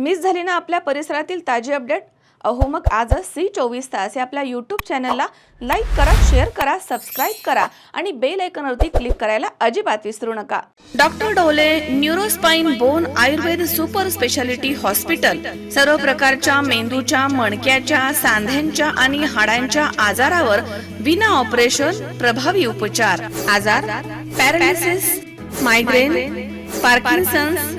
Miss झाली ना आपल्या परिसरातील ताजी अपडेट? अहो मग आजच सी चोवीस तास या आपल्या यूट्यूब चॅनलला लाईक करा शेअर करा सबस्क्राईब करा आणि बेल आयकॉनवरती क्लिक करायला अजिबात विसरू नका. Doctor Dole neurospine bone Ayurveda super speciality hospital सर्व प्रकारच्या मेंदूच्या मणक्याच्या सांध्यांच्या आणि हाडांच्या आजारावर विना ऑपरेशन प्रभावी उपचार. आजार पॅरालिसिस मायग्रेन पार्किन्सन्स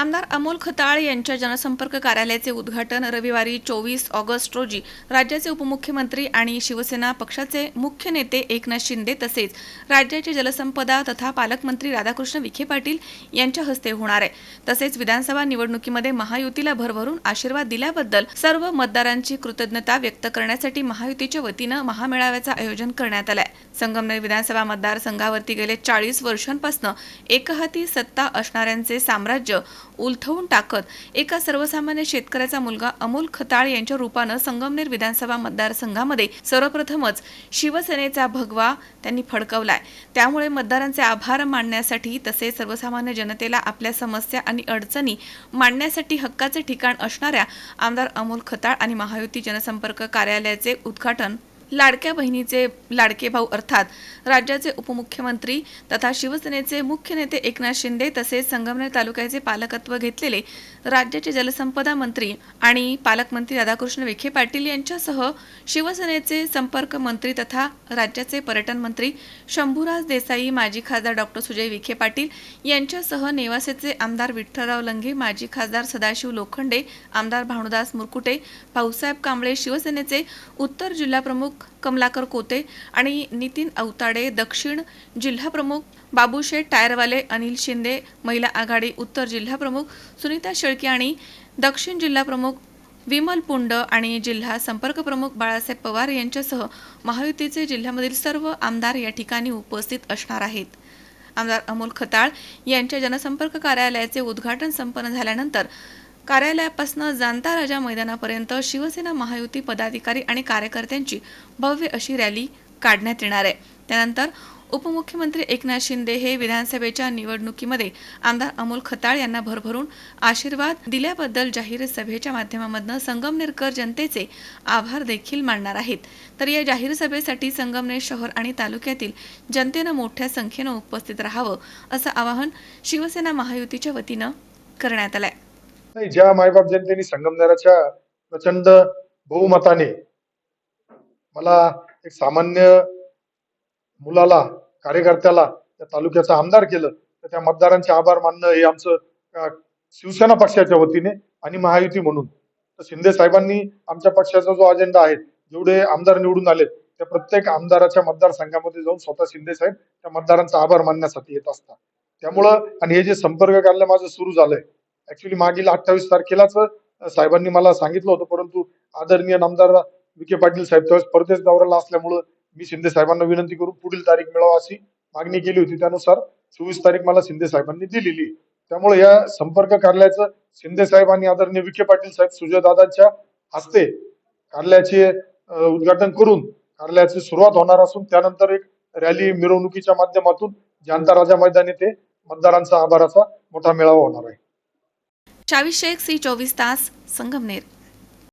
आमदार अमोल खताळ यांच्या जनसंपर्क कार्यालयाचे उद्घाटन रविवारी चोवीस ऑगस्ट रोजी राज्याचे उपमुख्यमंत्री आणि शिवसेना पक्षाचे मुख्य नेते एकनाथ शिंदे तसेच राज्याचे जलसंपदा तथा पालकमंत्री राधाकृष्ण विखे पाटील यांच्या हस्ते होणार आहे. तसेच विधानसभा निवडणुकीमध्ये महायुतीला भरभरून आशीर्वाद दिल्याबद्दल सर्व मतदारांची कृतज्ञता व्यक्त करण्यासाठी महायुतीच्या वतीनं महामेळाव्याचं आयोजन करण्यात आलं आहे संगमनेर विधानसभा मतदारसंघावरती गेले चाळीस वर्षांपासून एकहाती सत्ता असणाऱ्यांचे साम्राज्य उलथवून टाकत. एका सर्वसामान्य शेतकऱ्याचा मुलगा अमोल खताळ यांच्या रूपानं संगमनेर विधानसभा मतदारसंघामध्ये सर्वप्रथमच शिवसेनेचा भगवा त्यांनी फडकवलाय. त्यामुळे मतदारांचे आभार मानण्यासाठी तसेच सर्वसामान्य जनतेला आपल्या समस्या आणि अडचणी मांडण्यासाठी हक्काचे ठिकाण असणाऱ्या आमदार अमोल खताळ आणि महायुती जनसंपर्क कार्यालयाचे उद्घाटन लाडक्या बहिणीचे लाडके भाऊ अर्थात राज्याचे उपमुख्यमंत्री तथा शिवसेनेचे मुख्य नेते एकनाथ शिंदे तसेच संगमनेर तालुक्याचे पालकत्व घेतलेले राज्याचे जलसंपदा मंत्री आणि पालकमंत्री राधाकृष्ण विखे पाटील यांच्यासह शिवसेनेचे संपर्क मंत्री तथा राज्याचे पर्यटन मंत्री शंभूराज देसाई माजी खासदार डॉक्टर सुजय विखे पाटील यांच्यासह नेवासेचे आमदार विठ्ठलराव लंघे माजी खासदार सदाशिव लोखंडे आमदार भानुदास मुरकुटे भाऊसाहेब कांबळे शिवसेनेचे उत्तर जिल्हा प्रमुख कमलाकर कोते आणि नितीन अवताडे दक्षिण जिल्हा प्रमुख बाबूशेठ टायरवाले अनिल शिंदे महिला आघाडी उत्तर जिल्हा प्रमुख सुनीता शेळके आणि दक्षिण जिल्हा प्रमुख विमल पुंड आणि जिल्हा संपर्क प्रमुख बाळासाहेब पवार यांच्यासह महायुतीचे जिल्ह्यामधील सर्व आमदार या ठिकाणी उपस्थित असणार आहेत. आमदार अमोल खताळ यांच्या जनसंपर्क कार्यालयाचे उद्घाटन संपन्न झाल्यानंतर कार्यालयापासून जाणता राजा मैदानापर्यंत शिवसेना महायुती पदाधिकारी आणि कार्यकर्त्यांची भव्य अशी रॅली काढण्यात येणार आहे. त्यानंतर उपमुख्यमंत्री एकनाथ शिंदे हे विधानसभेच्या निवडणुकीमध्ये आमदार अमोल खताळ यांना भरभरून आशीर्वाद दिल्याबद्दल जाहीर सभेच्या माध्यमामधनं संगमनेरकर जनतेचे आभार देखील मानणार आहेत. तर या जाहीर सभेसाठी संगमनेर शहर आणि तालुक्यातील जनतेनं मोठ्या संख्येनं उपस्थित राहावं असं आवाहन शिवसेना महायुतीच्या वतीनं करण्यात आलं आहे नाही ज्या मायबाप जनतेने संगमनेराच्या प्रचंड बहुमताने मला एक सामान्य मुलाला कार्यकर्त्याला त्या तालुक्याचा आमदार केलं तर त्या मतदारांचे आभार मानणं हे आमचं शिवसेना पक्षाच्या वतीने आणि महायुती म्हणून. तर शिंदे साहेबांनी आमच्या पक्षाचा जो अजेंडा आहे जेवढे आमदार निवडून आले त्या प्रत्येक आमदाराच्या मतदारसंघामध्ये जाऊन स्वतः शिंदे साहेब त्या मतदारांचा आभार मानण्यासाठी येत असतात. त्यामुळं आणि हे जे संपर्क कार्यालय माझं सुरू झालंय ऍक्च्युली मागील अठ्ठावीस तारखेलाच साहेबांनी मला सांगितलं होतं परंतु आदरणीय नामदार विखे पाटील साहेब त्यावेळेस परदेश दौऱ्याला असल्यामुळं मी शिंदे साहेबांना विनंती करून पुढील तारीख मिळावा अशी मागणी केली होती. त्यानुसार चोवीस तारीख मला शिंदे साहेबांनी दिलेली. त्यामुळे या संपर्क कार्यालयाचं शिंदे साहेब आणि आदरणीय विखे पाटील साहेब सुजयदादांच्या हस्ते कार्यालयाचे उद्घाटन करून कार्यालयाची सुरुवात होणार असून त्यानंतर एक रॅली मिरवणुकीच्या माध्यमातून जनता राजा मैदान येथे मतदारांचा आभाराचा मोठा मेळावा होणार आहे. चावीस एक सी चोवीस तास संगमनेर.